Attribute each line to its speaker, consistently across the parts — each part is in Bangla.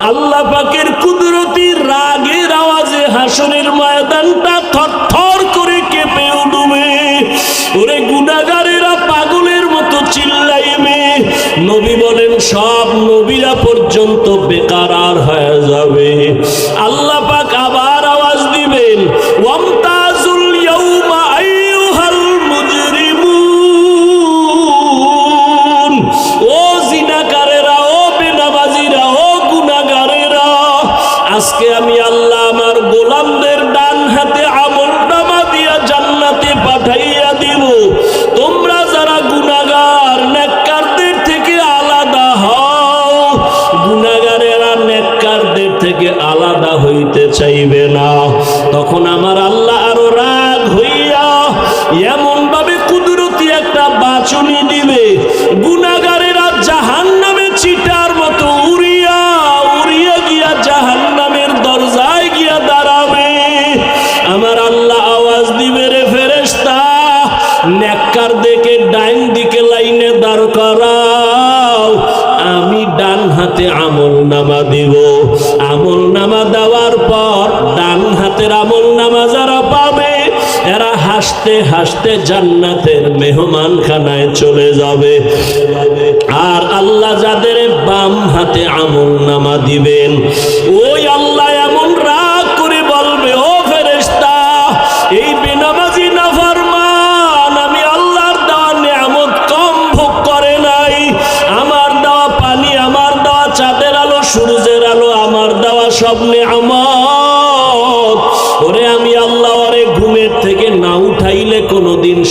Speaker 1: আল্লাহ পাকের কুদরতি রাগের আওয়াজে হাসনের ময়দানটা থরথর করে কেঁপে উঠবে। ওরে গুনাগারেরা পাগলের মতো চিল্লাইবে। নবী বলেন, সব নবীরা পর্যন্ত বেকার আর হয়ে যাবে। আল্লাহ হাসতে হাসতে জান্নাতের মেহমান খানায় চলে যাবে। আর আল্লাহ যাদের বাম হাতে আমল নামা দিবেন, ওই আল্লাহ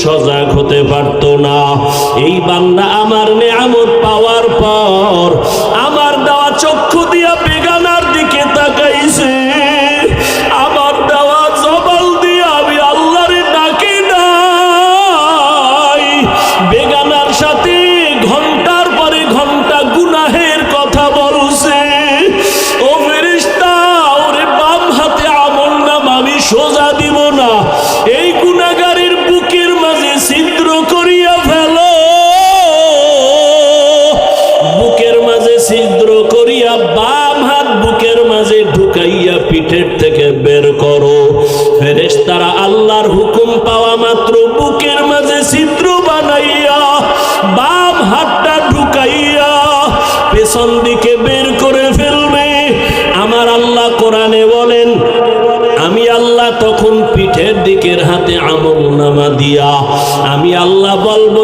Speaker 1: সজাগ হতে পারতো না। এই বান্দা আমার নিয়ামত পাওয়ার পর থেকে বের করো। ফেরেশতারা আল্লাহর হুকুম পাওয়া মাত্র বুকের মাঝে ছিদ্র বানাইয়া, বাম হাতটা ঢুকাইয়া পেছন দিকে বের করে ফেলবে। আমার আল্লাহ কোরআনে বলেন, আমি আল্লাহ তখন পিঠের দিকের হাতে আমল নামা দিয়া, আমি আল্লাহ বলব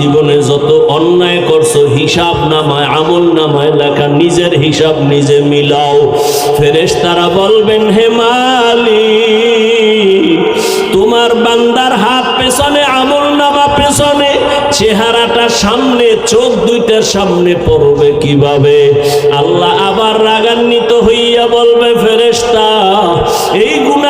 Speaker 1: জীবনে যত অন্যায় করছ হিসাব নামায় আমল নামায় লেখা নিজের হিসাব নিজে মিলাও। বলবেন, হে তোমার বান্দার হাত পেছনে আমল নামা পেছনে, চেহারাটা সামনে, চোখ দুইটার সামনে পড়বে কীভাবে? আল্লাহ আবার রাগান্বিত হইয়া বলবে ফেরেস্তা এই গুনাগার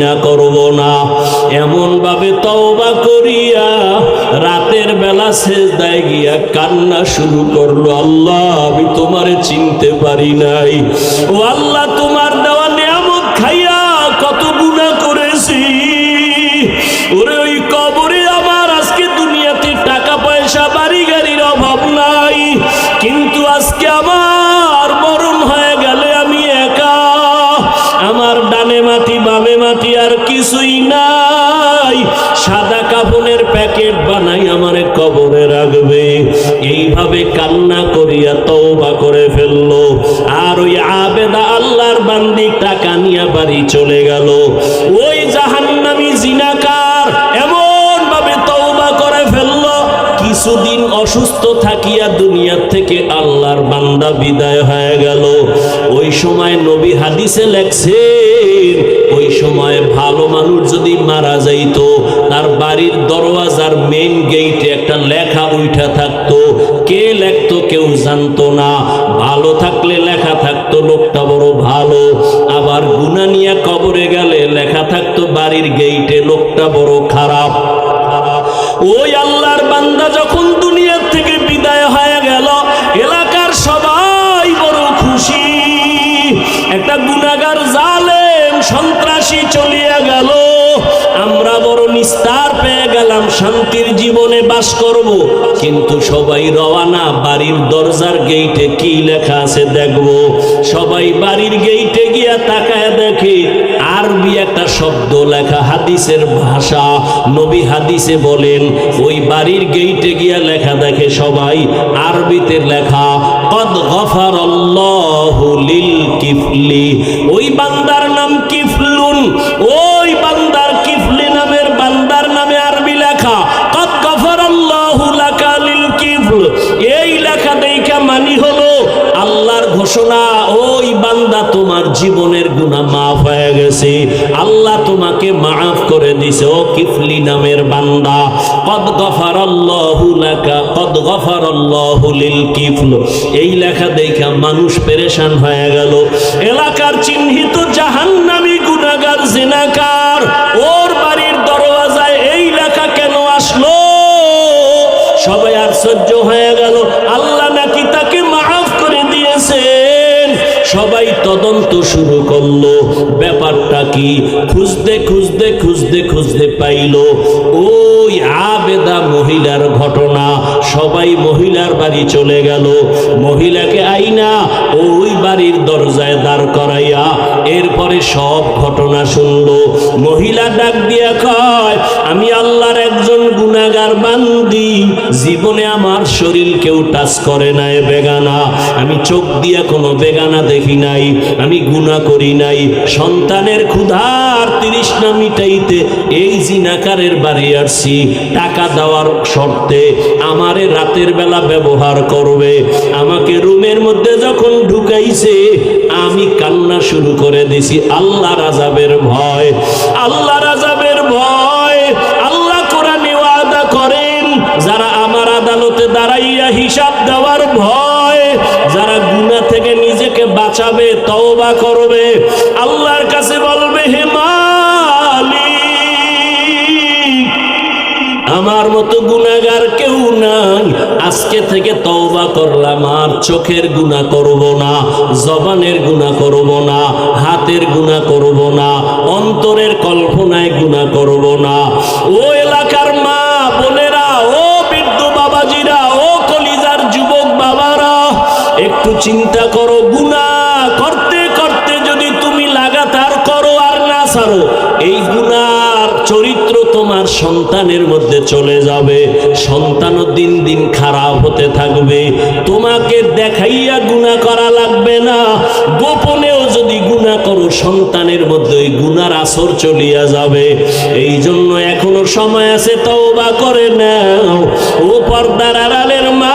Speaker 1: জিনা করব না। এমন ভাবে তওবা করিয়া রাতের বেলা সেজদায় গিয়া কান্না শুরু করল। আল্লাহ, আমি তোমারে চিনতে পারি নাই। ও আল্লাহ, তোমার দেওয়া নিয়ামত খাইয়া কত গুণা করেছি। ওরে, ওই কবরে আমার আজকে দুনিয়াতে টাকা পয়সা বাড়ি গাড়ির অভাব নাই। কিন্তু আজকে আমার সাদা কাপনের প্যাকেট বানাই আমারে কবরে রাখবে। এইভাবে কান্না করিয়া তওবা করে ফেলল। আর ওই আবেদা আল্লাহর বান্দি টাকা নিয়ে বাড়ি চলে গেল। ওই জাহান্নামী জিনাকার এমন ভাবে তওবা করে ফেলল। কিছুদিন অসুস্থ থাকিয়া দুনিয়ার থেকে আল্লাহর বান্দা বিদায় হয়ে গেল। ওই সময় নবী হাদিসে লেখছেন ওই সময় ভালো মানুষ যদি মারা যাইতো, তার বাড়ির দরওয়াজার মেইন গেইটে একটা লেখা উঠা থাকতো। কে লেখতো কেউ জানতো না। ভালো থাকলে লেখা থাকতো, লোকটা বড় ভালো। আবার গুনা নিয়ে কবরে গেলে লেখা থাকতো বাড়ির গেইটে লোকটা বড় খারাপ। ওই আল্লাহর বান্দা যখন গেলাম শান্তির জীবনে বাস করব, কিন্তু সবাই রওয়ানা বাড়ির দরজার গেইটে কি লেখা আছে দেখব। সবাই বাড়ির গেইটে গিয়া তাকায় দেখে আরবি একটা শব্দ লেখা হাদিসের ভাষা। নবী হাদিসে বলেন, ওই বাড়ির গেইটে গিয়া লেখা দেখে সবাই আরবিতে লেখা, কদ গফার লিল কিফলি। ওই বান্দার নাম ঘোষণা, ওই বান্দা তোমার জীবনের গুনাহ মাফ হয়ে গেছে। আল্লাহ তোমাকে মাফ করে দিছে। ও কিফলি নামের বান্দা। কদ গফার লাকা, কদ গফার লিল কিফল। এই লেখা দেখা মানুষ পেরেশান হয়ে গেল। এলাকার চিহ্নিত জাহান্নামী গুনাগার জিনাকার, ওর বাড়ির দরওয়াজায় এই লেখা কেন আসলো? সবাই আশ্চর্য হয়ে গেল। সবাই তদন্ত শুরু করল। ব্যাপারটা কি? খুঁজতে খুঁজতে খুঁজতে খুঁজতে পাইল। ওই আবেদা মহিলার ঘটনা। সবাই মহিলার বাড়ি চলে গেল। মহিলাকে আইনা, ওই বাড়ির দরজায় দাঁড় করাইয়া এরপরে সব ঘটনা শুনলো। মহিলা ডাক দিয়া কয়, আমি আল্লাহর একজন গুনাগার বান্দি। জীবনে আমার শরীর কেউ টাচ করে নাই, বেগানা। আমি চোখ দিয়া কোনো বেগানা দেখি নাই, আমি গুণা করি নাই। সন্তানের ক্ষুধার তৃষ্ণা মিটাইতে এই জিনাকারের বাড়ি আসছি। টাকা দেওয়ার শর্তে আমারে রাতের বেলা ব্যবহার করবে। আমাকে রুমের মধ্যে যখন ঢুকাইছে আমি কান্না শুরু করে দিছি। আল্লাহ রাজাবের ভয় আল্লাহ রাজাবের ভয়। আল্লাহ কোরআনে ওয়াদা করেন, যারা আমার আদালতে দাঁড়াইয়া হিসাব দেওয়ার ভয়, যারা গুনাহ থেকে নিজেকে বাঁচাবে, তওবা করবে, আল্লাহর কাছে আমার মতো গুনাগার কেউ নাই। আজকে থেকে তওবা করলাম, আর চোখের গুনাহ করব না, জবানের গুনাহ করব না, হাতের গুনাহ করব না, অন্তরের কল্পনায় গুনাহ করব না। ও এলাকার মা বোনেরা, ও বৃদ্ধ বাবাজিরা, ও কলিজার যুবক বাবারা, একটু চিন্তা করো, গুনাহ করতে করতে যদি তুমি লাগাতার করো আর না ছাড়ো এই গুনার চরিত্র তোমার সন্তানের মধ্যে চলে যাবে। সন্তানও দিন দিন খারাপ হতে থাকবে। তোমাকে দেখাইয়া গুণা করা লাগবে না। গোপনেও যদি গুণা করো, সন্তানের মধ্যে ওই গুণার আসর চলিয়া যাবে। এই জন্য এখনও সময় আছে, তওবা করে নাও। ও পর্দার আড়ালের মা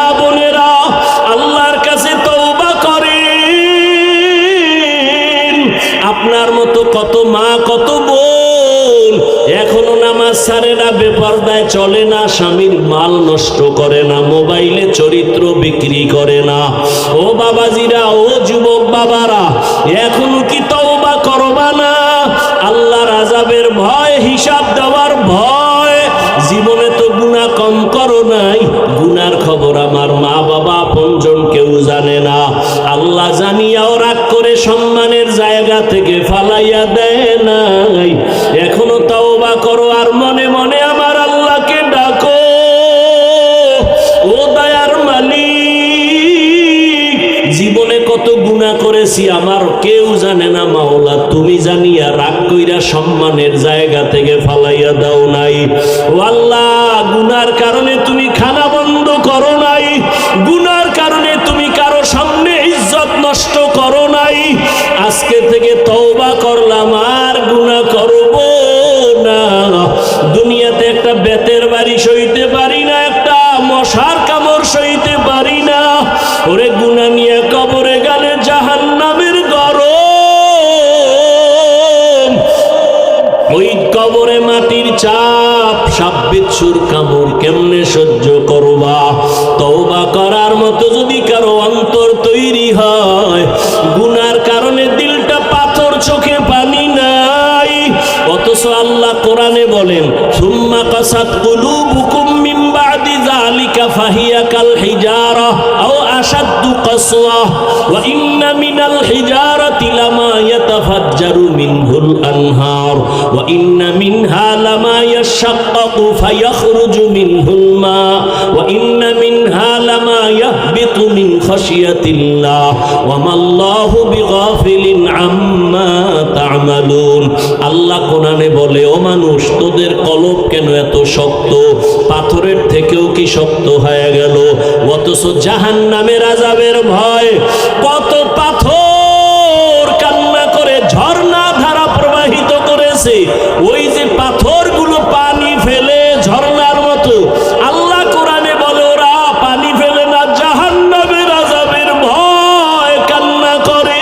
Speaker 1: ছাড়ে না, বেপর্দায় চলে না, স্বামীর মাল নষ্ট করে না, মোবাইলে চরিত্র বিক্রি করে না। ও বাবাজিরা, ও যুবক বাবারা, এখনও কি তওবা করবা না? আল্লাহর আজাবের ভয়, হিসাব দেওয়ার ভয়। জীবনে তো গুণা কম করো নাই। গুনার খবর আমার মা বাবা আপনজন কেউ জানে না। আল্লাহ জানিয়াও রাগ করে সম্মানের জায়গা থেকে ফালাইয়া দেয় নাই। এখনও তওবা করো গুণা করেছি, আমার কেউ জানে না মাওলা, তুমি জানিয়া রাগ কইরা সম্মানের জায়গা থেকে ফালাইয়া দাও নাই। আল্লাহ গুনার কারণে তুমি খানা বন্ধ করো নাই। গুনার কারণে তুমি কারও সামনে ইজ্জত নষ্ট করো নাই। আজকে থেকে তওবা চাপ সাপ বিচ্ছুর কামড় কেমনে সহ্য করবা? তওবা করার মতো যদি কারও অন্তর তৈরি হয়, গুনার কারণে দিলটা পাথর চোখে পানি নাই। অথচ আল্লাহ কোরআনে বলেন, সুম্মা কাসাত কুলুবুকুম মিন বাদি যালিকা ফাহিয়া কাল হিজারা আও আশাদ্দু কাসওয়া, ওয়া ইন্না মিনহুল আনহার ওয়া ইন্না মিনহা লামা ইয়াশাক্কাকু ফায়াখরুজু মিনহুল মা ওয়া ইন্না মিনহা লামা ইয়াহবিতু মিন খাশিয়াতিল্লাহ ওয়া মাল্লাহু বিগাফিলিন আম্মা তা'মালুন আল্লাহ কোরআনে বলে, ও মানুষ, তোদের কলব কেন এত শক্ত? পাথরের থেকেও কি শক্ত হয়ে গেল? অথচ জাহান নামের আজাবের ভয়। কত পাথর করেছে ওই যে পাথরগুলো পানি ফেলে ঝর্ণার মতো। আল্লাহ কোরআনে বলে, ওরা পানি ফেলে না জাহান নামের আজাবের ভয় কান্না করে।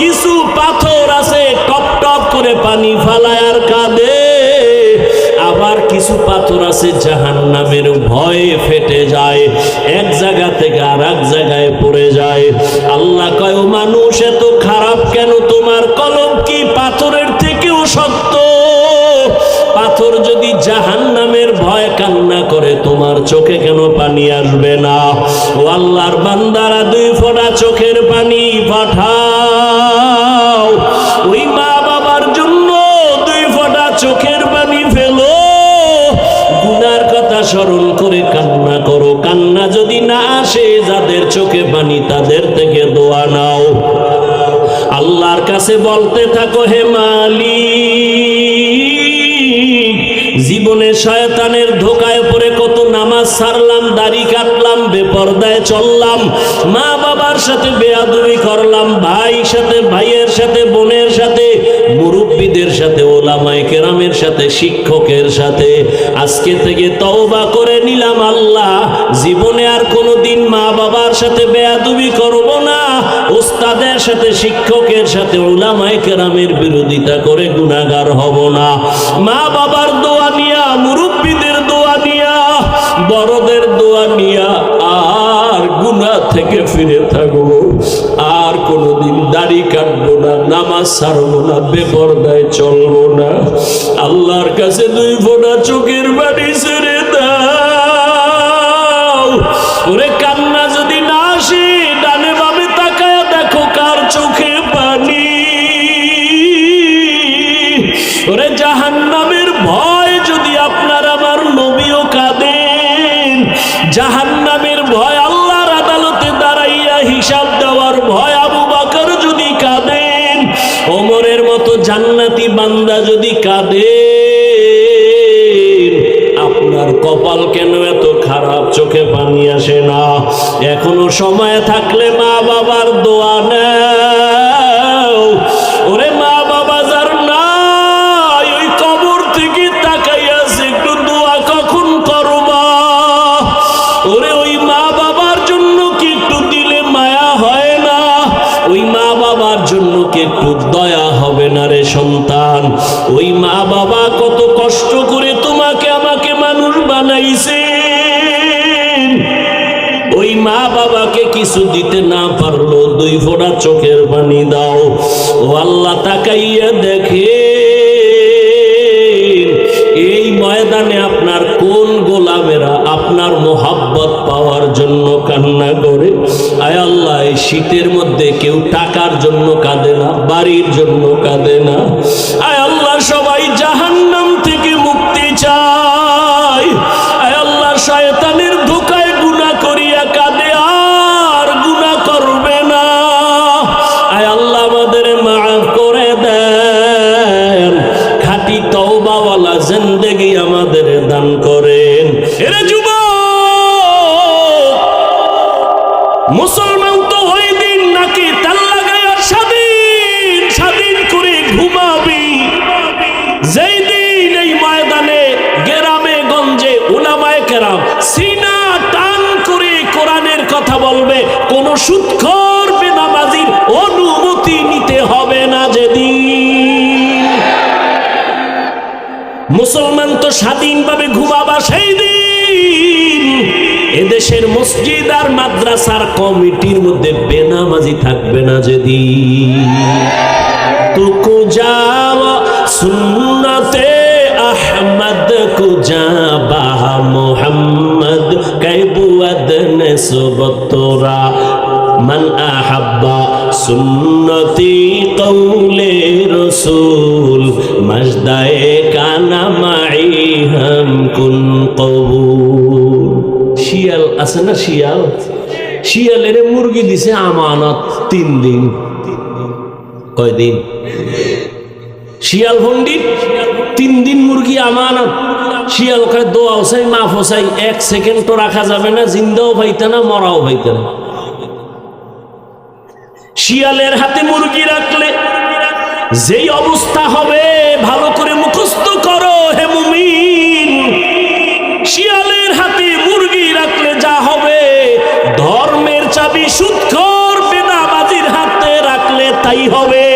Speaker 1: কিছু পাথর আছে, টপ টপ করে পানি ফালায় আর কাঁদে। আবার কিছু পাথর আছে জাহান নামের ভয়ে ফেটে যায়, এক জায়গা থেকে আর এক জায়গায় পড়ে যায়। আল্লাহ কয় মানুষ, এত খারাপ কেন? তোমার কলম কি পাথরের থেকেও শক্ত? পাথর যদি জাহান নামের ভয় কান্না করে, তোমার চোখে কেন পানি আসবে না? ও আল্লাহর বান্দারা, দুই ফোঁটা চোখের পানি পাঠাও। ওই মা বাবার জন্য দুই ফোঁটা চোখের পানি ফেলো। গুনার কথা স্মরণ করে কান্না করো। কান্না যদি না আসে, যাদের চোখে পানি, তাদের থেকে দোয়া নাও। আল্লাহর কাছে বলতে থাকো, হে মালিক। জীবনে শয়তানের ধোকায় পড়ে কত নামাজ সারলাম, দাড়ি কাটলাম, বেপরদায় চললাম, মা বাবার সাথে বেয়াদুবি করলাম ভাই সাথে, ভাইয়ের সাথে, বোনের সাথে, মুরব্বীদের সাথে, ওলামায় কেরামের সাথে, শিক্ষকের সাথে। আজকে থেকে তওবা করে নিলাম আল্লাহ, জীবনে আর কোনোদিন মা বাবার সাথে বেয়াদুবি করব না ওস্তাদের সাথে শিক্ষকের সাথে ওলামাই কেরামের বিরোধিতা করে গুণাগার হব না। মা বাবার দোয়া নিয়া, মুরব্বীদের দোয়া নিয়া, বড়দের দোয়া নিয়া আর গুণা থেকে ফিরে থাকব। আর কোনোদিন দাড়ি কাটবো না, নামাজ ছাড়বো না, বেপরদায় চলবো না। আল্লাহর কাছে দুই ফোঁটা চোখের বাড়ি ছেড়ে দাও। ওরে কান্না বান্দা যদি কাঁদেন আপনার কপাল কেন এত খারাপ? চোখে পানি আসে না। এখনও সময় থাকলে মা বাবার দোয়া নাও। ওরে মা বাবা যার নাই, ওই কবর থেকে তাকাইয়াছে একটু দোয়া কখন করবা ওরে ওই মা বাবার জন্য কি একটু দিলে মায়া হয় না? ওই মা বাবার জন্য কি একটু দয়া হবে না রে সন্তান? বাবাকে কিছু দিতে না পারল, দুই ফোঁটা চোখের পানি দাও। ও আল্লাহ তাকাইয়া দেখে, এই ময়দানে আপনার কোন গোলামেরা আপনার মোহাব্বত পাওয়ার জন্য কান্না করে? আয় আল্লাহ, এই শীতের মধ্যে কেউ টাকার জন্য কাঁদে না, বাড়ির জন্য কাঁদে না। খাঁটি তওবাওয়ালা জিন্দেগি আমাদের দান করেন। মুসলমান স্বাধীনভাবে ঘুমাবা সেই দিন এদেশের মসজিদ আর মাদ্রাসার কমিটির মধ্যে বেনামাজি থাকবে না যেদিন তুকু যাওয়া সুন্নতে আহমদ কুজাবা মোহাম্মদ কৈবুয়াদ নেসবতরা من أحب سنتي قول رسول مجدائے কানা معي هم কবুর শিয়াল আছে না শিয়াল? শিয়ালের মুরগি দিছে আমানত তিন দিন। কয়দিন শিয়াল পণ্ডিত তিন দিন মুরগি আমানত। শিয়াল ওখানে দোয়া মাফ এক সেকেন্ড তো রাখা যাবে না, জিন্দাও ভাইতে না, মরাও ভাইতে না। শিয়ালের হাতে মুরগি রাখলে যেই অবস্থা হবে, ভালো করে মুখস্থ করো, হে মুমি শিয়ালের হাতে মুরগি রাখলে যা হবে। ধর্মের চাবি সুৎখর বেদাবাজির হাতে রাখলে তাই হবে।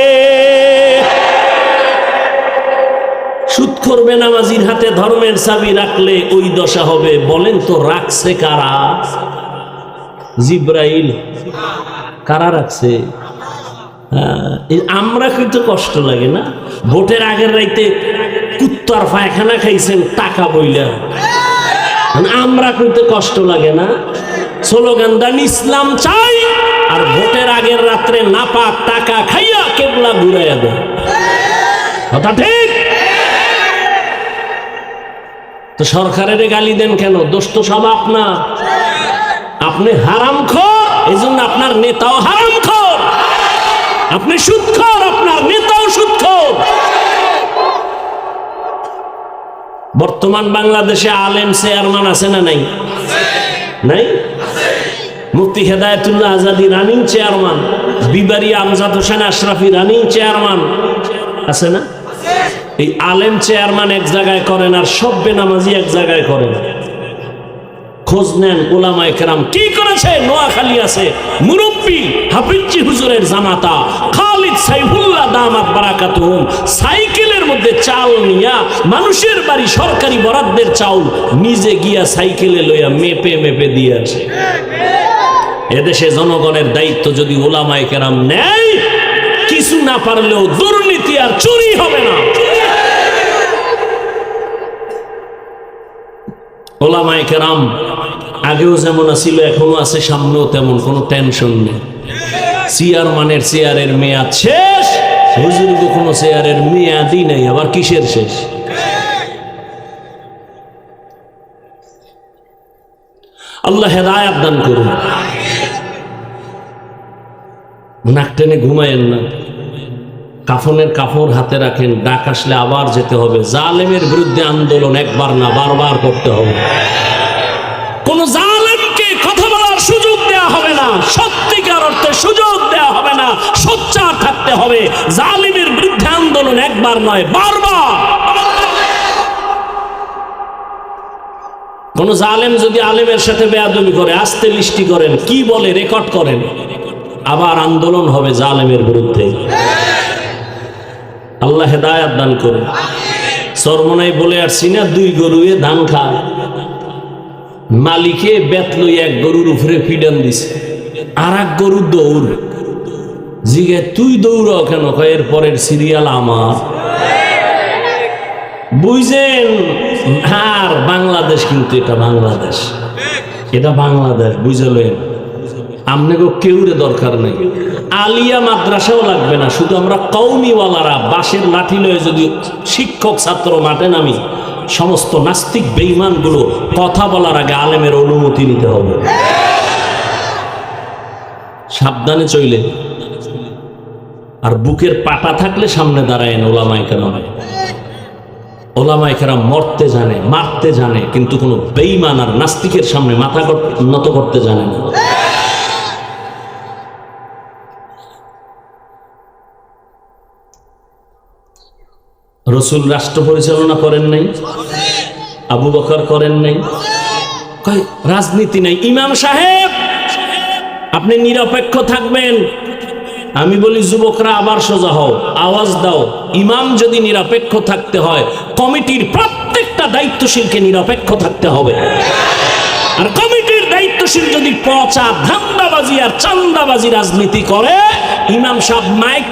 Speaker 1: সুৎখর বেনামাজির হাতে ধর্মের চাবি রাখলে ওই দশা হবে। বলেন তো রাখছে কারা? জিব্রাইল। কারা রাখছে? হ্যাঁ, আমরা কিন্তু কষ্ট লাগে না। ভোটের আগের রাইতে কুত্তার পায়খানা খাইছেন টাকা বইলা। আমরা কিন্তু কষ্ট লাগে না। স্লোগান দান, ইসলাম চাই। আর ভোটের আগের রাত্রে নাপাক টাকা খাইয়া কেবলা ঘুরাইয়া দেয়। কথা ঠিক? তো সরকারের গালি দেন কেন? দোষ তো সব আপনার। আপনি হারাম খোর এই জন্য আপনার নেতাও হারাম খোর আপনি সুৎখর আপনার নেতাও সুৎখর বর্তমান বাংলাদেশে আলেম, চেয়ারম্যান আছে না নাই? নাই? মুক্তি হেদায়তুল্লাহ আজাদি রানিং চেয়ারম্যান, বিবারি আমজাদ হোসেন আশরাফি রানিং চেয়ারম্যান, আছে না? এই আলেম চেয়ারম্যান এক জায়গায় করেন আর সব বেনামাজি এক জায়গায় করেন। খোঁজ নেন ওলামায় কেরাম কি করেছে? নোয়াখালী আছে। মুরব্বী হাফিজি হুজুরের জামাতা খালিদ সাইফুল্লাহ সাইকেলের মধ্যে চাল নিয়া মানুষের বাড়ি সরকারি বরাদ্দের চাউল নিজে গিয়া সাইকেলে লইয়া মেপে মেপে দিয়ে আসে। এদেশে জনগণের দায়িত্ব যদি ওলামায় কেরাম নেয়, কিছু না পারলেও দুর্নীতি আর চুরি হবে না। ওলামায় কেরাম আগেও যেমন ছিল এখনও আছে, সামনেও তেমন, কোনো টেনশন নেই। চেয়ারম্যানের চেয়ারের মেয়াদ শেষ হুজুর কোনো চেয়ারের মেয়াদই নাই, আবার কিসের শেষ? আল্লাহ হেদায়াত দান করুন। নাক টেনে ঘুমায়েন না। কাফনের কাপড় হাতে রাখেন, ডাক আসলে আবার যেতে হবে। জালেমের বিরুদ্ধে আন্দোলন একবার না, বারবার করতে হবে। জালিমের বিরুদ্ধে আন্দোলন একবার নয়, বারবার। কোন জালেম যদি আলেমের সাথে বেয়াদবি করে, আস্তে লিস্টি করেন, কি বলে, রেকর্ড করেন, আবার আন্দোলন হবে জালেমের বিরুদ্ধে। আল্লাহ হেদায়াত দান করুন। সরমনাই বলে আসছি না, দুই গরুয়ে ধান খায়। মালিকে বেত লই এক গরুর উপরে ফিডান দিছে। আর এক গরু দৌড়। জিগে তুই দৌড় কেন? এর পরের সিরিয়াল আমার। বুঝছেন আর বাংলাদেশ কিন্তু এটা বাংলাদেশ। এটা বাংলাদেশ, বুঝলেন? আপনাকে কেউরে দরকার নেই। আলিয়া মাদ্রাসাও লাগবে না, শুধু আমরা কৌমিওয়ালারা বাঁশের লাঠি লয়ে যদি শিক্ষক ছাত্র মাঠে নামি, সমস্ত নাস্তিক বেইমানগুলো কথা বলার আগে আলেমের অনুমতি নিতে হবে। সাবধানে চইলে আর বুকের পাটা থাকলে সামনে দাঁড়ায় ওলামাই কেন ওলামাই কেরাম মরতে জানে, মারতে জানে, কিন্তু কোনো বেইমান আর নাস্তিকের সামনে মাথা নত করতে জানে না। রসুল রাষ্ট্র পরিচালনা করেন নাই, আবু বকর করেন নাই। রাজনীতি নাই। ইমাম সাহেব, আপনি নিরপেক্ষ থাকবেন। আমি বলি, যুবকরা, আবার সোজা হও, আওয়াজ দাও। ইমাম যদি নিরপেক্ষ থাকতে হয়, কমিটির প্রত্যেকটা দায়িত্বশীলকে নিরপেক্ষ থাকতে হবে। আর কমিটির দায়িত্বশীল যদি পচা ধান্দাবাজি আর চান্দাবাজি রাজনীতি করে, ইমাম সাহেব মাইক